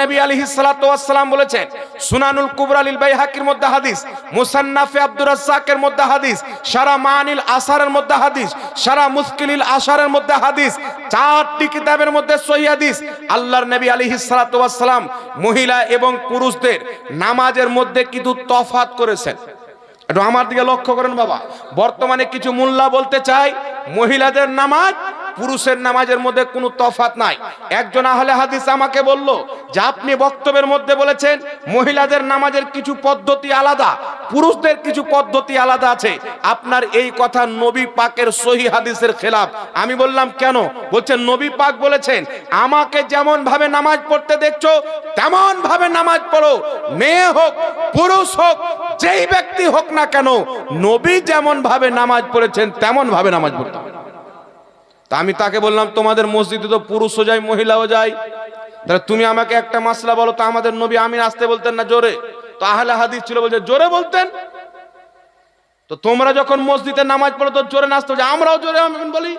নবী আলাইহিস সালাতু ওয়াস সালাম বলেছেন, সুনানুল কুবরা লিল বাইহাকির মধ্যে হাদিস, মুসান্নাফে আব্দুর রাজ্জাকের মধ্যে হাদিস, সারা মানিল আসারের মধ্যে হাদিস, সারা মুশকিলিল আসারের মধ্যে হাদিস, চারটি কিতাবের মধ্যে সহিহ হাদিস। আল্লাহর নবী আলাইহিস সালাতু ওয়াস সালাম মহিলা এবং পুরুষদের নামাজের মধ্যে কিন্তু তফাত করেছেন। একটু আমার দিকে লক্ষ্য করেন বাবা। বর্তমানে কিছু মোল্লা বলতে চাই মহিলাদের নামাজ পুরুষের নামাজের মধ্যে কোনো তফাত নাই। একজন আহলে হাদিস আমাকে বলল যে আপনি বক্তব্যের মধ্যে বলেছেন, মহিলাদের নামাজের কিছু পদ্ধতি আলাদা, পুরুষদের কিছু পদ্ধতি আলাদা আছে। আপনার এই কথা নবী পাকের সহি হাদিসের খেলাফ। আমি বললাম, কেন? বলছেন নবী পাক বলেছেন, আমাকে যেমন ভাবে নামাজ পড়তে দেখছ তেমন ভাবে নামাজ পড়ো। মেয়ে হোক, পুরুষ হোক, যেই ব্যক্তি হোক না কেন, নবী যেমন ভাবে নামাজ পড়েছেন তেমন ভাবে নামাজ পড়তে। তা আমি তাকে বললাম, তোমাদের মসজিদে তো পুরুষও যায়, মহিলাও যায়। তাহলে তুমি আমাকে একটা মাসলা বলো, তো আমাদের নবী আমিন আসতে বলতেন না জোরে? তো আহলে হাদিস ছিল বলছে, জোরে বলতেন? তো তোমরা যখন মসজিদে নামাজ পড়ো, তো জোরে নাচতে বলছে, আমরাও জোরে, আমিন বলি।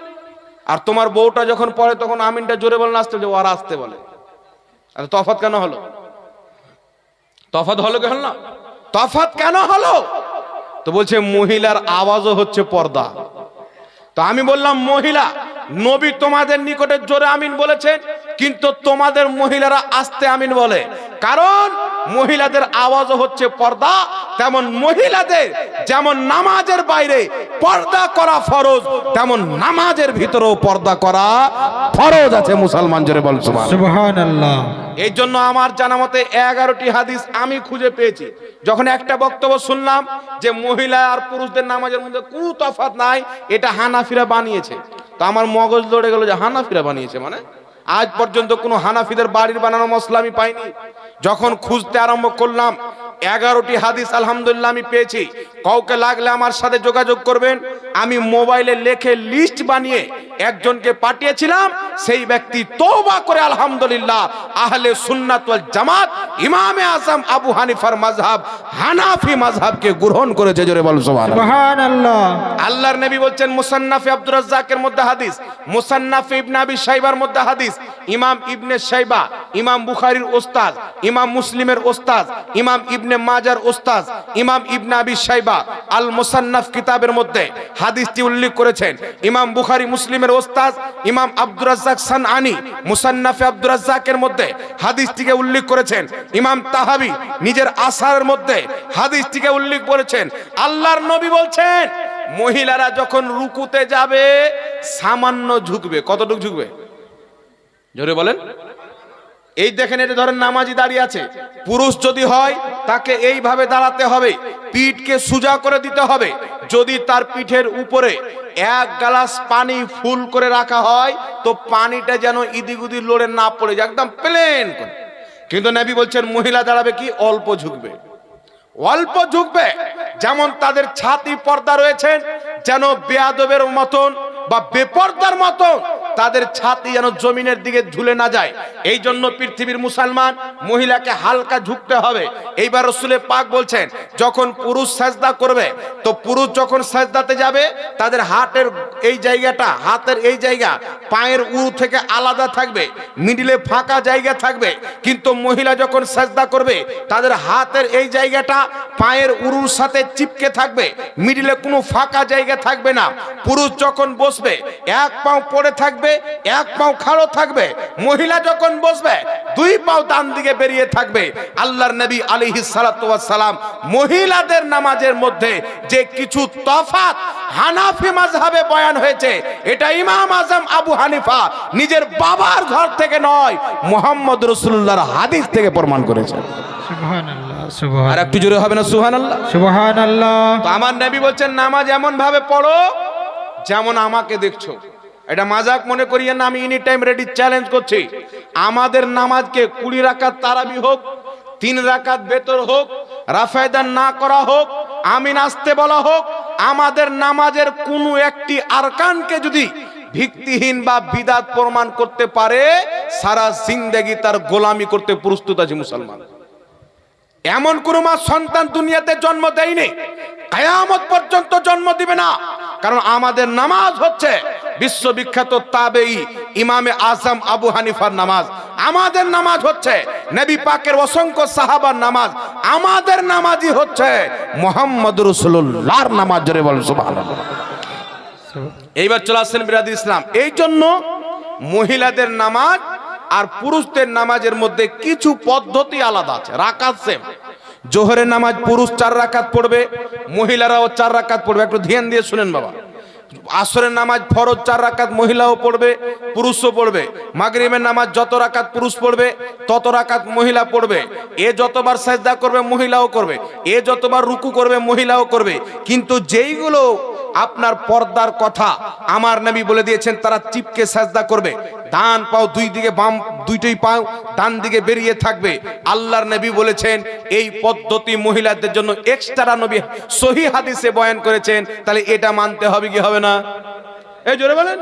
আর তোমার বউটা যখন পড়ে, তখন আমিনটা জোরে বলে নাচতে বলছে, ওরা আসতে বলে। আর তফাত কেন হলো? তফাত হলো কেন না? তফাত কেন হলো? তো বলছে, মহিলার আওয়াজও হচ্ছে পর্দা। তো আমি বললাম, মহিলা নবী তোমাদের নিকটে জোরে আমিন বলেছেন কিন্তু তোমাদের মহিলারা আস্তে আমিন বলে। কারণ মহিলাদের আওয়াজও হচ্ছে পর্দা। তেমন মহিলাদের যেমন নামাজের বাইরে পর্দা করা ফরজ তেমন নামাজের ভিতরেও পর্দা করা ফরজ আছে মুসলমান জোরে বল সুবহান সুবহান এই জন্য আমার জানা মতে এগারোটি হাদিস আমি খুঁজে পেয়েছি। যখন একটা বক্তব্য শুনলাম যে মহিলা আর পুরুষদের নামাজের মধ্যে কোনো তফাৎ নাই এটা হানাফিরা বানিয়েছে। তো আমার মগজ লড়ে গেল যে হানাফিরা বানিয়েছে মানে? আজ পর্যন্ত কোনো হানাফিদের বাড়ির বানানো মশলা আমি পাইনি। যখন খুঁজতে আরম্ভ করলাম, এগারোটি হাদিস আলহামদুলিল্লাহ আমি পেয়েছি। কাউকে লাগলে আমার সাথে যোগাযোগ করবেন। আমি মোবাইলে লেখে লিস্ট বানিয়ে একজনকে পাঠিয়েছিলাম সেই ব্যক্তি তওবা করে আলহামদুলিল্লাহ আহলে সুন্নাত ওয়াল জামাত ইমামে আজম আবু হানিফার মাযহাব হানাফি মাযহাবকে গ্রহণ করেছে জোরে বল সুবহানাল্লাহ। আল্লাহর নবী বলছেন মুসান্নাফে আব্দুর রাজ্জাকের মধ্যে হাদিস মুসান্নাফে ইবনে আবি শাইবার মধ্যে হাদিস ইমাম ইবনে শাইবা ইমাম বুখারীর ওস্তাদ ইমাম মুসলিমের ওস্তাদ ইমাম ইবনে মাজার ওস্তাদ ইমাম ইবনে আবি শাইবা আল মুসান্নাফ কিতাবের মধ্যে হাদিসটি উল্লেখ করেছেন। ইমাম বুখারী মুসলিমের ওস্তাদ ইমাম আব্দুর রাজ্জাক সানআনি মুসান্নাফে আব্দুর রাজ্জাকের মধ্যে হাদিসটিকে উল্লেখ করেছেন। ইমাম তাহাবি নিজের আসারের মধ্যে হাদিসটিকে উল্লেখ করেছেন। আল্লাহর নবী বলছেন, মহিলারা যখন রুকুতে যাবে, সামান্য ঝুঁকবে। কতটুকু ঝুঁকবে? জোরে বলেন। এই দেখেন, এটা ধরেন নামাজি দাঁড়িয়ে আছে। পুরুষ যদি হয়, তাকে এইভাবে দাঁড়াতে হবে। পিঠকে সোজা করে দিতে হবে। যদি তার পিঠের উপরে এক গ্লাস পানি ফুল করে রাখা হয়, তো পানিটা যেন ইদিগুদি লড়ে না পড়ে যায়, একদম প্লেন করে। কিন্তু নবী বলছেন, মহিলা দাঁড়াবে কি? অল্প ঝুঁকবে। অল্প ঝুঁকবে। যেমন তাদের ছাতি পর্দা রয়েছেন যেন বেয়াদবের মতন বা বেপর্দার মতন তাদের ছাতি যেন জমিনের দিকে ঝুলে না যায়। এই জন্য পৃথিবীর মুসলমান মহিলাকে হালকা ঝুঁকতে হবে। এইবার রসুলে পাক বলছেন, যখন পুরুষ সাজদা করবে, তো পুরুষ যখন সাজদাতে যাবে, তাদের হাতের এই জায়গাটা, হাতের এই জায়গা, পায়ের উরু থেকে আলাদা থাকবে, মিডিলে ফাঁকা জায়গা থাকবে। কিন্তু মহিলা যখন সাজদা করবে, তাদের হাতের এই জায়গাটা, পায়ের উরুর সাথে চিপকে থাকবে, মিডিলে কোনো ফাঁকা জায়গা থাকবে না। পুরুষ যখন বসবে, এক পাও পড়ে থাকবে এক পাও খাড়ো থাকবে মহিলা যখন বসবে দুই পাও ডান দিকে বেরিয়ে থাকবে। আল্লাহর নবী ওয়াস সালাম মহিলাদের নামাজের মধ্যে যে কিছু তফাত হানাফি মাযহাবে বয়ান হয়েছে এটা ইমাম আজম আবু হানিফা নিজের বাবার ঘর থেকে নয় মোহাম্মদ রসুল্লাহর হাদিস থেকে প্রমাণ করেছে। আর একটু জোরে হবে না সুবহানাল্লাহ? সুবহান আল্লাহ আমার নবী বলছেন নামাজ এমন ভাবে পড়ো যেমন আমাকে দেখছ। এটা মাজাক মনে করিয়ে না, আমি এনি টাইম রেডি চ্যালেঞ্জ করছি। আমাদের নামাজকে কুড়ি রাকাত তারাবি হোক, তিন রাকাত বেতর হোক, রাফায়দান না করা হোক, আমিন আসতে বলা হোক, আমাদের নামাজের কোনো একটি আরকানকে যদি ভিত্তিহীন বা বিদাত প্রমাণ করতে পারে, সারা জিন্দেগি তার গোলামি করতে প্রস্তুত আছে মুসলমান। এমন কোন মা সন্তান দুনিয়াতে জন্ম দেয়নি, কায়ামত পর্যন্ত জন্ম দিবে না, কারণ আমাদের নামাজ হচ্ছে বিশ্ববিখ্যাত তাবেই ইমামে আজম আবু হানিফার নামাজ। আমাদের নামাজ হচ্ছে নবী পাকের অসংখ্য সাহাবার নামাজ। আমাদের নামাজই হচ্ছে মোহাম্মদ রসুল্লাহর নামাজ, জোরে বলেন এইবার চলে আসছেন বিরাদ ইসলাম। এই জন্য মহিলাদের নামাজ আর পুরুষদের নামাজের মধ্যে কিছু পদ্ধতি আলাদা আছে, রাকাত সেম জোহরের নামাজ পুরুষ চার রাকাত পড়বে, মহিলারাও চার রাকাত পড়বে। একটু ধ্যান দিয়ে শুনেন বাবা। আসরের নামাজ ফরজ চার রাকাত মহিলাও পড়বে, পুরুষও পড়বে। মাগরিবের নামাজ যত রাকাত পুরুষ পড়বে, তত রাকাত মহিলা পড়বে। এ যতবার সাজদা করবে মহিলাও করবে, এ যতবার রুকু করবে মহিলাও করবে। কিন্তু যেইগুলো আপনার পর্দার কথা আমার নবী বলে দিয়েছেন, তারা চিপকে সাজদা করবে। ডান পাও দুই দিকে, বাম দুইটাই পাও, ডান দিকে বেরিয়ে থাকবে। আল্লাহর নবী বলেছেন, এই পদ্ধতি মহিলাদের জন্য এক্সট্রা নবী সহি হাদিসে বয়ান করেছেন, তাহলে এটা মানতে হবে কি হবে না? এই জোরে বলেন।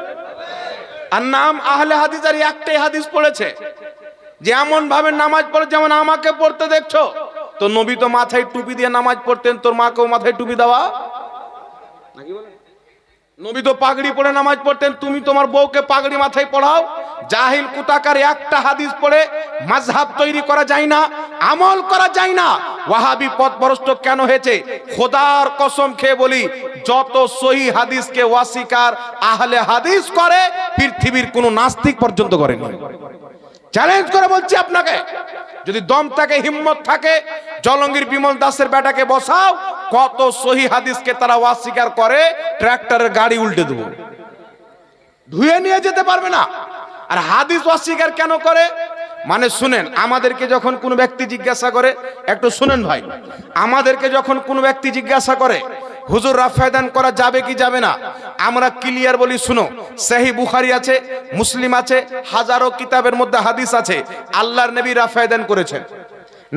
আর নাম আহলে হাদিস, আর একটাই হাদিস পড়েছে, যে এমন ভাবে নামাজ পড়ে, যেমন আমাকে পড়তে দেখছ। তো নবী তো মাথায় টুপি দিয়ে নামাজ পড়তেন, তোর মাকেও মাথায় টুপি দেওয়া নবী তো পাগড়ি পরে নামাজ পড়তেন, তুমি তোমার বউকে পাগড়ি মাথায় পড়াও। জাহিল, কুতাকার একটা হাদিস পড়ে, মাযহাব তৈরি করা যায় না, আমল করা যায় না। ওয়াহাবি পথভ্রষ্ট কেন হয়েছে? খোদার কসম খেয়ে বলি, যত সহি হাদিসকে ওয়াসিকার আহলে হাদিস করে, পৃথিবীর কোনো নাস্তিক পর্যন্ত করেনি। চ্যালেঞ্জ করে বলছি আপনাকে, যদি দম থাকে, হিম্মত থাকে, জলঙ্গির বিমল দাসের বেটাকে বসাও, কত সহি হাদিসকে তারা অস্বীকার করে ট্র্যাক্টরের গাড়ি উল্টে দেবো। ধুয়ে নিয়ে যেতে পারবে না। আর হাদিস অস্বীকার কেন করে? মানে শুনেন, আমাদেরকে যখন কোনো ব্যক্তি জিজ্ঞাসা করে, একটু শুনেন ভাই, আমাদেরকে যখন কোনো ব্যক্তি জিজ্ঞাসা করে হুজুর রাফায়দান করা যাবে কি যাবে না? আমরা ক্লিয়ার বলি, শুনো সেহি বুখারি আছে, মুসলিম আছে, হাজারো কিতাবের মধ্যে হাদিস আছে, আল্লাহর নবী রাফায়দান করেছেন।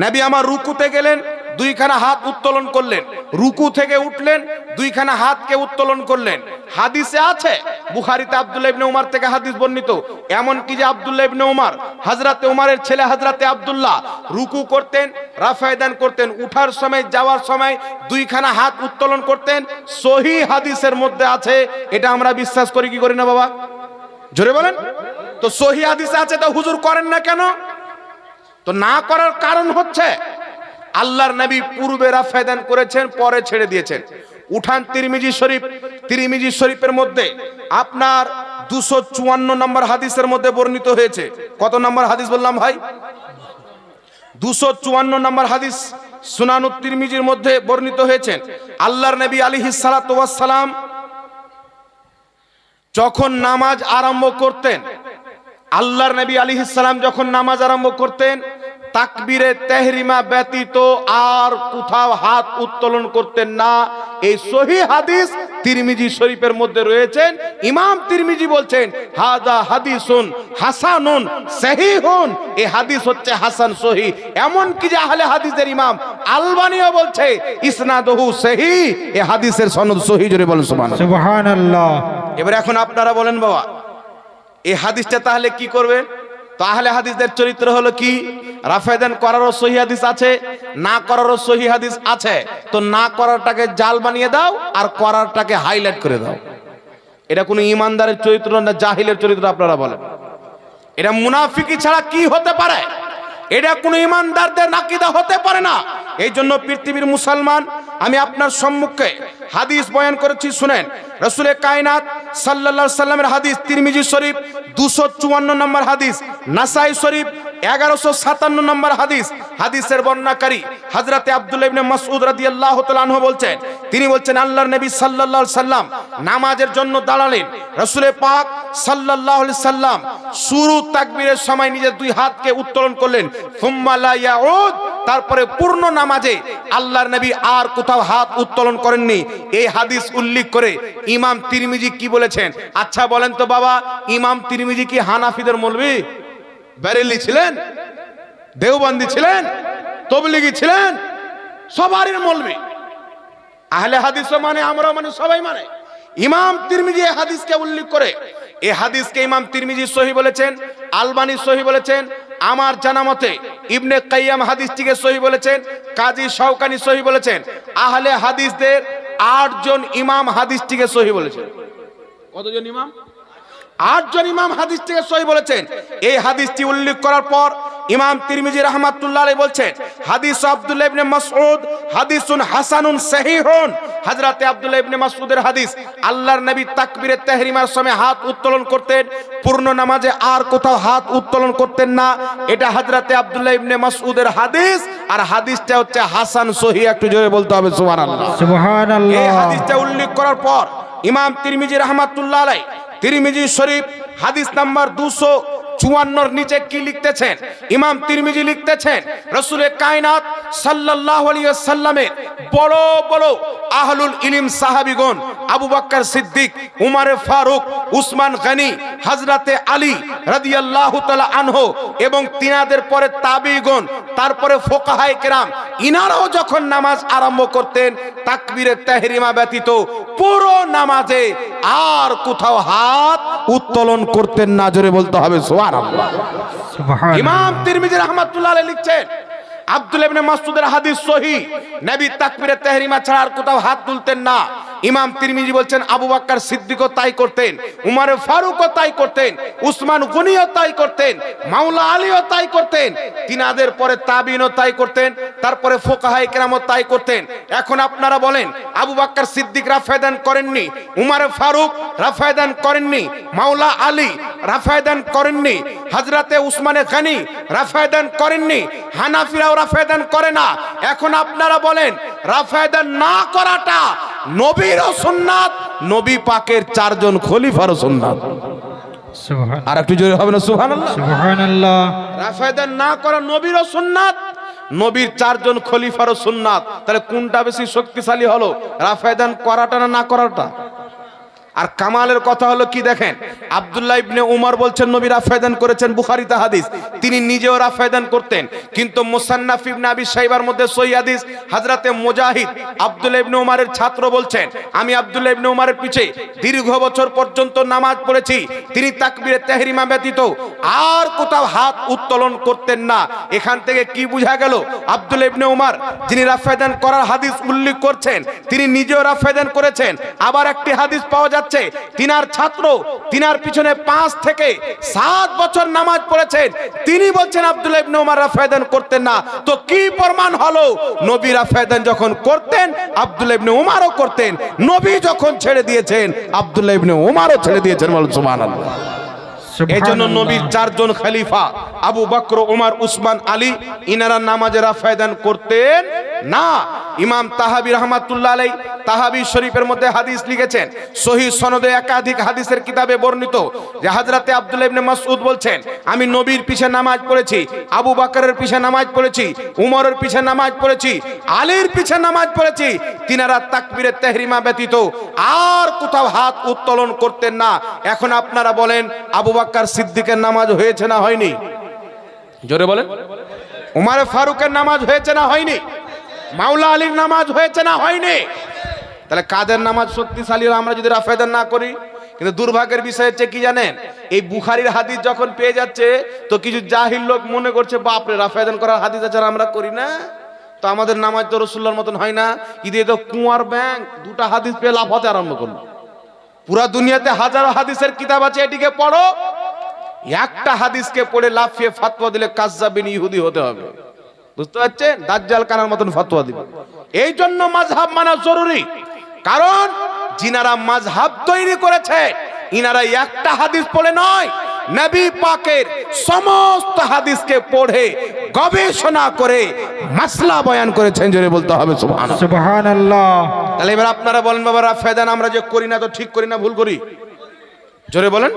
নবী আমার রুকুতে গেলেন দুইখানা হাত উত্তোলন করলেন। রুকু থেকে উঠলেন, দুইখানা হাতকে উত্তোলন করলেন। হাদিসে আছে, বুখারিতে আব্দুল্লাহ ইবনে উমার থেকে হাদিস বর্ণিত। এমন কি যে আব্দুল্লাহ ইবনে উমার হযরতে উমারের ছেলে হযরতে আব্দুল্লাহ, রুকু করতেন, রাফায়দান করতেন, উঠার সময়, যাওয়ার সময় দুইখানা হাত উত্তোলন করতেন। সহি হাদিসের মধ্যে আছে, এটা আমরা বিশ্বাস করি, কি করি না বাবা? জোরে বলেন? তো সহি হাদিসে আছে, তো হুজুর করেন না কেন? তো না করার কারণ হচ্ছে আল্লাহর নবী পূর্বে রাফায়দান করেছেন, পরে ছেড়ে দিয়েছেন। উঠান তিরমিজি শরীফ। তিরমিজি শরীফের মধ্যে আপনার দুশো চুয়ান্ন নম্বর হাদিসের মধ্যে বর্ণিত হয়েছে। কত নম্বর হাদিস বললাম ভাই? দুশো চুয়ান্ন নম্বর হাদিস সুনানু তিরমিজির মধ্যে বর্ণিত হয়েছেন আল্লাহর নবী আলিহিস সালাম যখন নামাজ আরম্ভ করতেন, আল্লাহর নবী আলী ইসলাম যখন নামাজ আরম্ভ করতেন তাকবীরে তেহরিমা ব্যতীত আর কোথাও হাত উত্তোলন করতেন না। এই সহি হাদিস তিরমিজি শরীফের মধ্যে রয়েছেন। ইমাম তিরমিজি বলছেন হাদা হাদিসুন হাসানুন সহিহুন। এই হাদিস হচ্ছে হাসান সহি। এমন কি যে আহলে হাদিসের ইমাম আলবানিও বলছে ইসনাদহু সহি। এই হাদিসের সনদ সহি জোরে বলেন সুবহানাল্লাহ। সুবহানাল্লাহ। এবার এখন আপনারা বলেন বাবা এই হাদিসটা তাহলে কি করবে? তাহলে হাদিসদের চরিত্র হলো কি? রাফেদান করারও সহি হাদিস আছে, না করারও সহি হাদিস আছে। তো না করারটাকে জাল বানিয়ে দাও আর করারটাকে হাইলাইট করে দাও। এটা কোনো ইমানদারের চরিত্র না জাহিলের চরিত্র আপনারা বলেন। এটা মুনাফিকি ছাড়া কি হতে পারে? এটা কোনো ইমানদারদের নাকিদা হতে পারে না। এই জন্য পৃথিবীর মুসলমান, আমি আপনার সম্মুখে হাদিস বয়ান করেছি, শুনেন। রসুলে কায়নাত সাল্লা সাল্লামের হাদিস, তিরমিজি শরীফ, দুশো চুয়ান্ন নম্বর হাদিস, নাসাই শরীফ এগারোশো সাতান্ন নম্বর হাদিস, হাদিসের বর্ণাকারী হাজরাতে আব্দুল্লাহ ইবনে মাসউদ রাদিয়াল্লাহু তাআলা বলছেন, তিনি বলছেন, আল্লাহর নবী সাল্লাল্লাহু সাল্লাম নামাজের জন্য দাঁড়ালেন। রাসূলে পাক সাল্লাল্লাহু আলাইহি সাল্লাম শুরু তাকবীরের সময় নিজের দুই হাতকে উত্তোলন করলেন। সুম্মা লা ইয়াউদ। তারপরে পূর্ণ নামাজে আল্লাহর নবী আর কোথাও হাত উত্তোলন করেননি। এই হাদিস উল্লেখ করে ইমাম তিরমিজি কি বলেছেন? আচ্ছা বলেন তো বাবা, ইমাম তিরমিজি কি হানাফিদের মৌলবি? বেরেলি ছিলেন, দেওবন্দি ছিলেন, তবলিগি ছিলেন, সবারই মৌলবি। আহলে হাদিস মানে আমরা মানে সবাই মানে। ইমাম তিরমিজি এই হাদিসকে উল্লেখ করে এই হাদিসকে ইমাম তিরমিজি সহি বলেছেন, আলবানি সহি বলেছেন, আমার জানা মতে ইবনে কাইয়াম হাদিসটিকে সহি বলেছেন, কাজী শওকানি সহি বলেছেন, আহলে হাদিসদের আটজন ইমাম হাদিসটিকে সহি বলেছেন। কতজন ইমাম? আটজন ইমাম হাদিস থেকে সই বলেছেন। এই হাদিসটি উল্লেখ করার পর ইমাম তিরমিজি রহমাতুল্লাহ আলাইহি বলছেন হাদিস আব্দুল্লাহ ইবনে মাসউদ হাদিসুন হাসানুন সহিহুন। হযরতে আব্দুল্লাহ ইবনে মাসউদের হাদিস আল্লাহর নবী তাকবীরে তাহরিমার সময় হাত উত্তোলন করতেন পূর্ণ নামাজে আর কোথাও হাত উত্তোলন করতেন না। এটা হযরতে আব্দুল্লাহ ইবনে মাসউদের হাদিস আর হাদিসটা হচ্ছে হাসান সহি একটু জোরে বলতে হবে সুবহানাল্লাহ। সুবহান এই আল্লাহ হাদিসটা উল্লেখ করার পর ইমাম তিরমিজি রহমাতুল্লাহ আলাই তিরমিজি শরীফ হাদিস নাম্বার দুশো চুয়ান্নর নিচে কি লিখতেছেন? ইমাম তিরমিজি লিখতেছেন, রসুলের কায়নাত আলাইহি সাল্লামের বড় বড় আহলুল ইলিম সাহাবীগণ, আবু বকর সিদ্দিক, উমারে ফারুক, উসমান গনি, হযরতে আলী রাদিয়াল্লাহু তাআলা আনহু এবং তিনাদের পরে তাবিগণ, তারপরে ফোকাহায়ে কেরাম, ইনারাও যখন নামাজ আরম্ভ করতেন, তাকবীরে তাহরিমা ব্যতীত পুরো নামাজে আর কোথাও হাত উত্তোলন করতেন না, জোরে বলতে হবে সুবহান ইমাম তিরমিজি রহমাতুল্লাহ আলাইহি লিখছেন আব্দুল ইবনে মাসউদের হাদিস সহি নবী তাকবীরে তাহরিমা ছাড়া আর কোথাও হাত তুলতেন না। ইমাম তিরমিজি বলছেন, আবু বকর সিদ্দিকও তাই করতেন, উমর ফারুকও তাই করতেন, উসমান গনিও তাই করতেন, মাওলা আলীও তাই করতেন, তিনাদের পরে তাবিনও তাই করতেন, তারপরে ফোকাহায়ে কেরামও তাই করতেন। এখন আপনারা বলেন, আবু বাক্কার সিদ্দিক রাফায়দান করেননি, উমর ফারুক রাফায়দান করেননি, মাওলা আলী রাফায়দান করেননি, হজরতে উসমানে খানি রাফায়দান করেননি, হানাফিরাও রাফায়দান করে না। এখন আপনারা বলেন, রাফায়দান না করাটা নবীরও সুন্নাত নবী পাকের চারজন খলিফারও সুন্নাত আর একটু জোরে হবে না সুবহানাল্লাহ? না করা নবীরও সুন্নাত নবীর চারজন খলিফারও সুন্নাত তাহলে কোনটা বেশি শক্তিশালী হলো? রাফায়দান করাটা না না করাটা? আর কামালের কথা হলো কি দেখেন? আব্দুল্লাহ ইবনে উমর বলছেন, নবী রাফায়দান করেছেন বুখারীতে হাদিস। তিনি নিজেও রাফায়দান করতেন। কিন্তু মুসান্নাফ ইবনে আবি শাইবার মধ্যে সহি হাদিস, হযরতে মুজাহিদ আব্দুল্লাহ ইবনে উমরের ছাত্র বলছেন, আমি আব্দুল্লাহ ইবনে উমরের পিছে দীর্ঘ বছর পর্যন্ত নামাজ পড়েছি। তিনি তাকবীরে তাহরিমা ব্যতীত আর কোথাও হাত উত্তোলন করতেন না। এখান থেকে কি বোঝা গেল? আব্দুল্লাহ ইবনে উমর, যিনি রাফায়দান করার হাদিস উল্লেখ করছেন, তিনি নিজেও রাফায়দান করেছেন। আবার একটি হাদিস পাওয়া যাচ্ছে তিনার ছাত্র তিনার পিছনে পাঁচ থেকে সাত বছর নামাজ পড়েছেন। তিনি বলছেন আব্দুল্লাহ ইবনে উমর রাফায়দান করতেন না। তো কি প্রমাণ হলো? নবী রাফায়দান যখন করতেন আব্দুল্লাহ ইবনে উমারও করতেন। নবী যখন ছেড়ে দিয়েছেন আব্দুল্লাহ ইবনে উমারও ছেড়ে দিয়েছেন বলুন সুবহানাল্লাহ। এই জন্য নবীর চারজন খলিফা আবু বকর ওমর উসমান আলী ইনারা নামাজে রাফায়দান করতেন। না, ইমাম তাহাবি রহমাতুল্লাহ আলাই তাহাবি শরীফের মধ্যে হাদিস লিখেছেন, সহি সনদে একাধিক হাদিসের কিতাবে বর্ণিত, যে হাজরাতে আব্দুল্লাহ ইবনে মাসউদ বলছেন, আমি নবীর পিছে নামাজ পড়েছি, আবু বকরের পিছে নামাজ পড়েছি, উমরের পিছে নামাজ পড়েছি, আলীর পিছে নামাজ পড়েছি, তিনারা তাকবীরে তেহরিমা ব্যতীত আর কোথাও হাত উত্তোলন করতেন না। এখন আপনারা বলেন, আবু বাক্কার সিদ্দিকের নামাজ হয়েছে না হয়নি? জোরে বলেন। উমারে ফারুকের নামাজ হয়েছে না হয়নি? মাওলা আলীর নামাজ হয়েছে না হয়নি? তাহলে কাদের নামাজ শক্তিশালী আমরা যদি রাফেদান না করি? কিন্তু দুর্ভাগ্যের বিষয় হচ্ছে কি জানেন? এই বুখারির হাদিস যখন পেয়ে যাচ্ছে, তো কিছু জাহিল লোক মনে করছে, বাপরে রাফেদান করার হাদিস আছে আমরা করি না? তো আমাদের নামাজ তো রসুল্লার মতন হয় না। ঈদে তো কুয়ার ব্যাংক দুটা হাদিস পেয়ে লাভ লাফাতে আরম্ভ করল। পুরা দুনিয়াতে হাজারো হাদিসের কিতাব আছে, এটিকে পড়ো। একটা হাদিসকে পড়ে লাফিয়ে ফাতোয়া দিলে কাজ্জাবিন ইহুদি হতে হবে। বুঝতে পারছেন? দাজ্জাল কানার মতন ফতোয়া দিবে। এই জন্য মাযহাব মানা জরুরি। কারণ যিনারা মাযহাব তৈরি করেছে ইনারা একটা হাদিস পড়ে নয় নবী পাকের সমস্ত হাদিসকে পড়ে গবেষণা করে মাসলা বয়ান করেছেন জোরে বলতে হবে সুবহানাল্লাহ। তাহলে এবার আপনারা বলেন বাবা রাফেদান আমরা যে করি না তো ঠিক করি না ভুল করি? জোরে বলেন।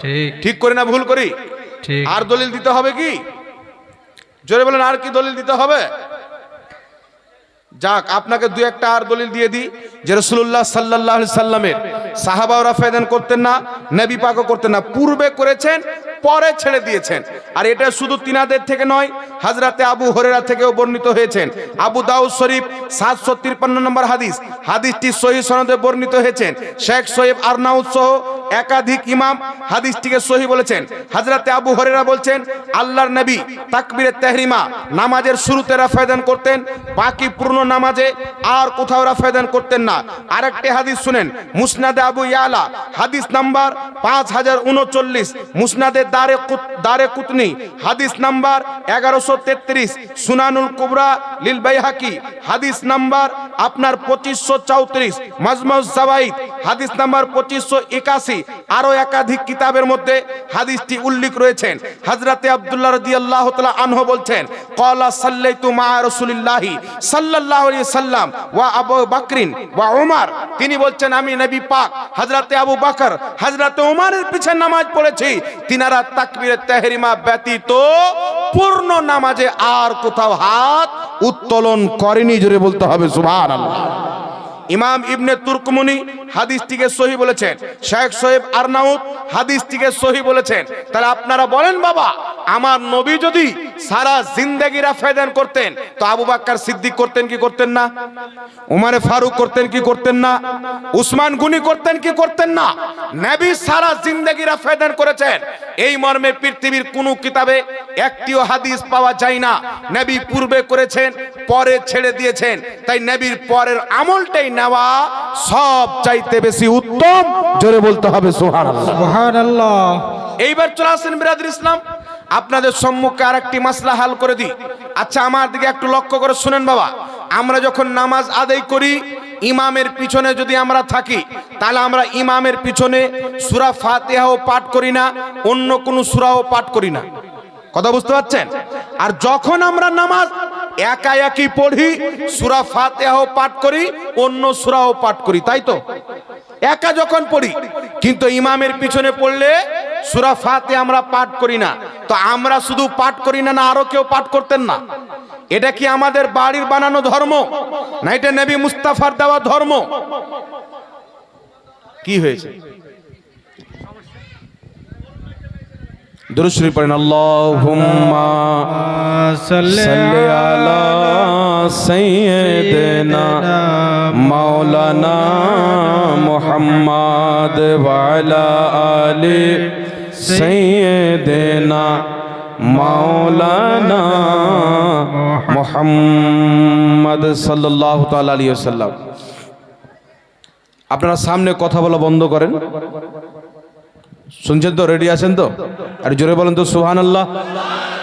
ঠিক। ঠিক করি না ভুল করি? ঠিক। আর দলিল দিতে হবে কি? জোরে বলেন, আর কি দলিল দিতে হবে? যাক, আপনাকে দু একটা আর দলিল দিয়ে দিই। যে রসুল্লাহ সাল্লাহ সাল্লামের সাহাবাও রাফায়দান করতেন না, নবী পাকও করতেন না, পূর্বে করেছেন পরে ছেড়ে দিয়েছেন। আর এটা শুধু তিনাদের থেকে নয়, হাজরাতে আবু হরেরা থেকেও বর্ণিত হয়েছেন। আবু দাউদ শরীফ সাতশো তিরপান্ন নম্বর হাদিস, হাদিসটি সহি সনদে বর্ণিত হয়েছেন। শেখ সোয়েব আরনাউদ সহ একাধিক ইমাম হাদিসটিকে সহি বলেছেন। হাজরাতে আবু হরেরা বলছেন, আল্লাহর নবী তাকবীরে তেহরিমা নামাজের শুরুতে রাফায়দান করতেন, বাকি পূর্ণ নামাজে আর কোথাও রাফায়দান করতেন না। আরেকটি হাদিস শুনেন, মুসনাদে আবু ইয়ালা, হাদিস নাম্বার পাঁচ হাজার উনচল্লিশ, মুসনাদে কুতনি। হাদিস নাম্বার এগারোশো তেত্রিশ, সুনানুল কুবরা, লিল হাকি হাদিস নাম্বার আপনার পঁচিশশো চৌত্রিশ মাজমাউজ জাওয়াইদ। হাদিস নাম্বার পঁচিশশো একাশি আরও একাধিক কিতাবের মধ্যে হাদিসটি উল্লেখ রয়েছেন। হাজরাতে আব্দুল্লাহ রাদিয়াল্লাহু তাআলা আনহু বলছেন, ক্বালা সাল্লাইতু মা রাসূলিল্লাহি আলাইহি সাল্লাম ওয়া আবু বকরিন ওয়া ওমার তিনি বলছেন, আমি নবী পাক হাজরাতে আবু বাকর হাজরাতে উমরের পিছনে নামাজ পড়েছি। তিনারা তাকবীরে তেহরিমা ব্যতীত পূর্ণ নামাজে আর কোথাও হাত উত্তোলন করেনি, জোরে বলতে হবে, সুবহানাল্লাহ। ইমাম ইবনে তুর্কমুনি হাদিসটিকে সহি বলেছেন। শেখ সোহেব আরনাউদ হাদিসটিকে সহি বলেছেন। তাহলে আপনারা বলেন বাবা, আমার নবী যদি সারা জিন্দেগি রাফায়দান করতেন। তো আবু বাক্কার সিদ্দিক করতেন কি করতেন না? উমারে ফারুক করতেন কি করতেন না? উসমান গুনি করতেন কি করতেন না? নবী সারা জিন্দেগি রাফায়দান করেছেন। এই মর্মে পৃথিবীর কোন কিতাবে একটিও হাদিস পাওয়া যায় না। নবী পূর্বে করেছেন পরে ছেড়ে দিয়েছেন। তাই নবীর পরের আমলটাই নেওয়া সব চাইতে বেশি উত্তম। জোরে বলতে হবে সুবহানাল্লাহ। সুবহানাল্লাহ। এইবার চলে আসেন বিরাদুল ইসলাম। আপনাদের সম্মুখে আর একটি মাসলা হাল করে দিই। আচ্ছা আমার দিকে একটু লক্ষ্য করে শুনেন বাবা। আমরা যখন নামাজ আদায় করি, ইমামের পিছনে যদি আমরা থাকি, তাহলে আমরা ইমামের পিছনে সুরা ফাতিহাও পাঠ করি না, অন্য কোনো সুরাও পাঠ করি না। কথা বুঝতে পারছেন? আর যখন আমরা নামাজ একা একই পড়ি, সুরা ফাতিহাও পাঠ করি, অন্য সুরাও পাঠ করি, তাই তো? একা যখন পড়ি, কিন্তু ইমামের পিছনে পড়লে সুরা ফাতে আমরা পাঠ করি না। তো আমরা শুধু পাঠ করি না না আরও কেউ পাঠ করতেন না? এটা কি আমাদের বাড়ির বানানো ধর্ম? না এটা নবী মুস্তাফার দেওয়া ধর্ম? কি হয়েছে? দুরুশ্রী পড়েন আল্লাহুম্মা সাল্লি সাল্লি আলা সাইয়্যিদিনা মাওলানা মুহাম্মদ আলা আলি সাইয়্যিদিনা মাওলানা মুহাম্মদ সাল্লাল্লাহু তাআলা আলাইহি ওয়াসাল্লাম। আপনারা সামনে কথা বলা বন্ধ করেন। শুনছেন তো? রেডি আছেন তো? আর জোরে বলেন তো সুহান আল্লাহ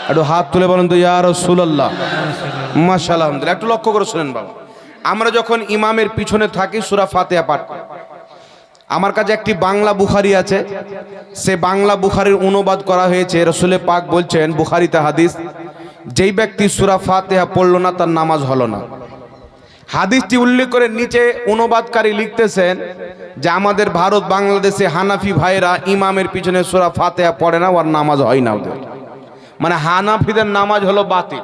একটু হাত তুলে বলেন তো ইয়ার রসুল আল্লাহ আলহামদুলিল্লাহ। একটু লক্ষ্য করে শুনেন বাবা। আমরা যখন ইমামের পিছনে থাকি, সুরা ফাতেহা পাঠ করি। আমার কাছে একটি বাংলা বুখারি আছে। সে বাংলা বুখারির অনুবাদ করা হয়েছে। রসুলে পাক বলছেন, বুখারিতে হাদিস, যেই ব্যক্তি সুরা ফাতেহা পড়ল না, তার নামাজ হলো না। হাদিসটি উল্লেখ করে নিচে অনুবাদকারী লিখতেছেন যে, আমাদের ভারত, বাংলাদেশে হানাফি ভাইরা ইমামের পিছনে সুরা ফাতেহা পড়ে না, ওর নামাজ হয় না ওদের। মানে হানাফিদের নামাজ হলো বাতিল।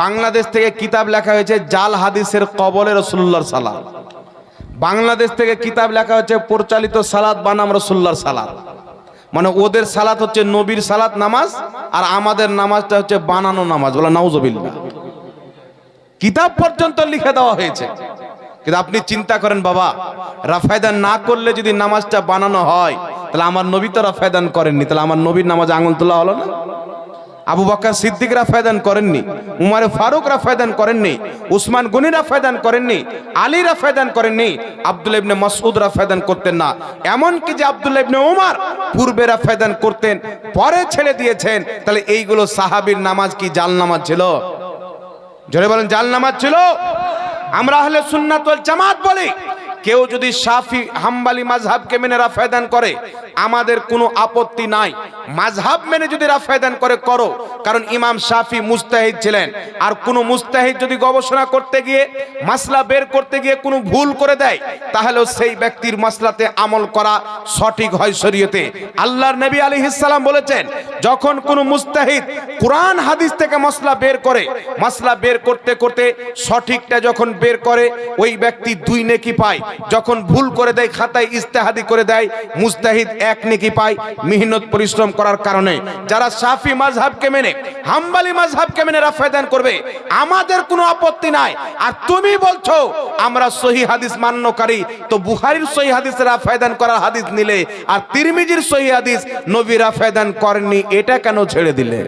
বাংলাদেশ থেকে কিতাব লেখা হয়েছে জাল হাদিসের কবলে রসুল্লাহর সালাদ বাংলাদেশ থেকে কিতাব লেখা হচ্ছে পরিচালিত সালাদ বানাম রসুল্লাহর সালাদ মানে ওদের সালাত হচ্ছে নবীর সালাত নামাজ আর আমাদের নামাজটা হচ্ছে বানানো নামাজ। বলে নাউজবিল্লা কিতাব পর্যন্ত লিখে দেওয়া হয়েছে। কিন্তু আপনি চিন্তা করেন, বাবা, রাফায়দান না করলে যদি নামাজটা বানানো হয়, তাহলে আমার নবী তো রাফায়দান করেননি। তাহলে আমার নবীর নামাজ আঙুল তোলা হলো না? আবু বকর সিদ্দিকরা ফায়দান করেননি, উমারে ফারুকরা ফায়দান করেননি, উসমান গনি ফায়দান করেননি আলী ফায়দান করেননি আব্দুল ইবনে মাসউদ রাফায়দান করতেন না। এমন কি যে আব্দুল ইবনে উমার পূর্বে রাফায়দান করতেন, পরে ছেড়ে দিয়েছেন, তাহলে এইগুলো সাহাবীর নামাজ কি জাল নামাজ ছিল? জোরে বলেন, জাল নামাজ ছিল? আমরা হলে সুন্নাত জামাত বলি। কেউ যদি শাফি হাম্বালি মাযহাবকে মেনে রাফায়দান করে, আমাদের কোনো আপত্তি নাই। মাযহাব মেনে যদি রাফায়দান করে, করো। কারণ ইমাম শাফি মুস্তাহিদ ছিলেন। আর কোনো মুস্তাহিদ যদি গবেষণা করতে গিয়ে, মাসলা বের করতে গিয়ে কোনো ভুল করে দেয়, তাহলেও সেই ব্যক্তির মাসলাতে আমল করা সঠিক হয় শরীয়তে। আল্লাহর নবী আলাইহিস সালাম বলেছেন, যখন কোনো মুস্তাহিদ কোরআন, হাদিস থেকে মশলা বের করে মশলা বের করতে করতে সঠিকটা যখন বের করে, ওই ব্যক্তি দুই নেকি পায়। যখন ভুল করে দেয়, খাতায় ইস্তেহাদি করে দেয়, মুস্তাহিদ এক নেকি পাই মেহনত পরিশ্রম করার কারণে। যারা সাফি মাযহাবকে মেনে, হাম্বালি মাযহাবকে মেনে রাফায় দান করবে, আমাদের কোনো আপত্তি নাই। আর তুমি বলছো, আমরা সহি হাদিস মান্যকারী, তো বুহারির সহি হাদিসে রাফায় দান করার হাদিস নিলে, আর তিরমিজির সহি হাদিস নবী রাফায় দান করেননি, এটা কেন ছেড়ে দিলে?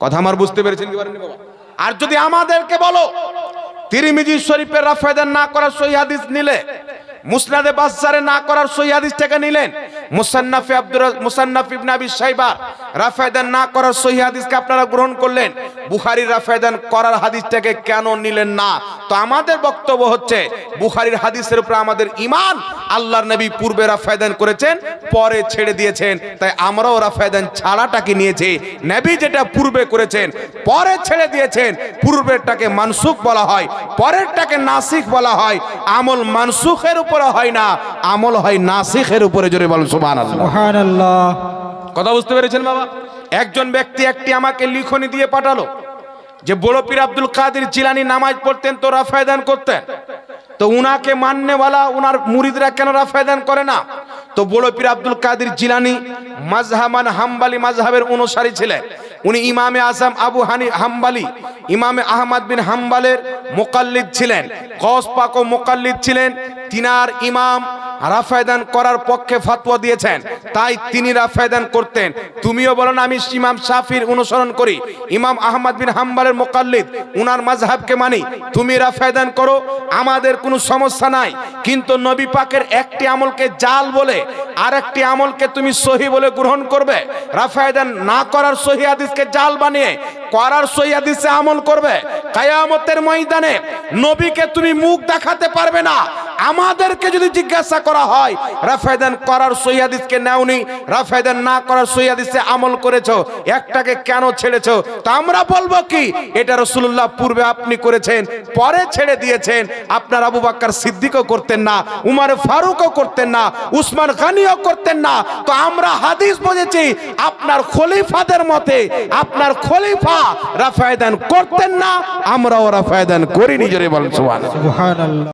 কথা আমার বুঝতে পেরেছেন আর যদি আমাদেরকে বলো তিরমিজি শরীফের রাফায়দান না করার সহি হাদিস নিলে, মুসনাদে বাজারে না করার সহি হাদিস থেকে নিলেন। মুসান্নাফে আব্দুর মুসান্নাফ ইবনে আবি শাইবা রাফায়দান না করার সহি হাদিসকে আপনারা গ্রহণ করলেন। বুখারীর রাফায়দান করার হাদিসটাকে কেন নিলেন না? তো আমাদের বক্তব্য হচ্ছে, বুখারীর হাদিসের উপর আমাদের ঈমান আল্লাহর নবী পূর্বে রাফায়দান করেছেন, পরে ছেড়ে দিয়েছেন। তাই আমরাও রাফায়দান ছাড়াটাকে নিয়েছি। নবী যেটা পূর্বে করেছেন, পরে ছেড়ে দিয়েছেন, পূর্বেরটাকে মানসুখ বলা হয়, পরেরটাকে নাসিক বলা হয়। আমল মানসুখের উপরে হয় না, আমল হয় নাসিখের উপরে, জোরে বলুন কথা বুঝতে পেরেছেন বাবা? একজন ব্যক্তি একটি আমাকে লিখনি দিয়ে পাঠালো যে বড় পীর আব্দুল কাদের জিলানি নামাজ পড়তেন তো রাফায়দান করতেন। তো উনাকে মাননেওয়ালা উনার মুরিদরা কেন রাফায়দান করে না? তো বড় পীর আব্দুল কাদের জিলানি মাজহামান হাম্বালি মাজহাবের অনুসারী ছিলেন। উনি ইমামে আসাম আবু হানি হাম্বালি ইমামে আহমদ বিন হাম্বালের মোকাল্লিদ ছিলেন। কস পাক মোকাল্লিদ ছিলেন। তিনার ইমাম রাফায়দান করার পক্ষে ফতোয়া দিয়েছেন। তাই তিনি রাফায়দান করতেন। তুমিও বলো না, আমি ইমাম শাফির অনুসরণ করি। ইমাম আহমদ বিন হাম্বালের মোকাল্লিদ, উনার মাযহাবকে মানি। তুমি রাফায়দান করো, আমাদের কোনো সমস্যা নাই। কিন্তু নবী পাকের একটি আমলকে জাল বলে আর একটি আমলকে তুমি সহি বলে গ্রহণ করবে। রাফায়দান না করার সহি হাদিসকে জাল বানিয়ে, করার সহি হাদিসে আমল করবে। কায়ামতের ময়দানে নবীকে তুমি মুখ দেখাতে পারবে না। আমাদেরকে যদি জিজ্ঞাসা করা হয়, রাফায়দান করার সৈয়াদিসকে নেওনি? রাফায়দান না করার সহিদিসে আমল করেছ? একটাকে কেন ছেড়েছো? তা আমরা বলব কি, এটা রসুল্লাহ পূর্বে আপনি করেছেন, পরে ছেড়ে দিয়েছেন। আপনার আবু বাক্কার সিদ্দিকও করতেন না, উমার ফারুকও করতেন না, উসমান খানিও করতেন না। তো আমরা হাদিস বুঝেছি, আপনার খলিফাদের মতে, আপনার খলিফা রাফায়দান করতেন না, আমরাও রাফায়দান করি নিজেরে বলেন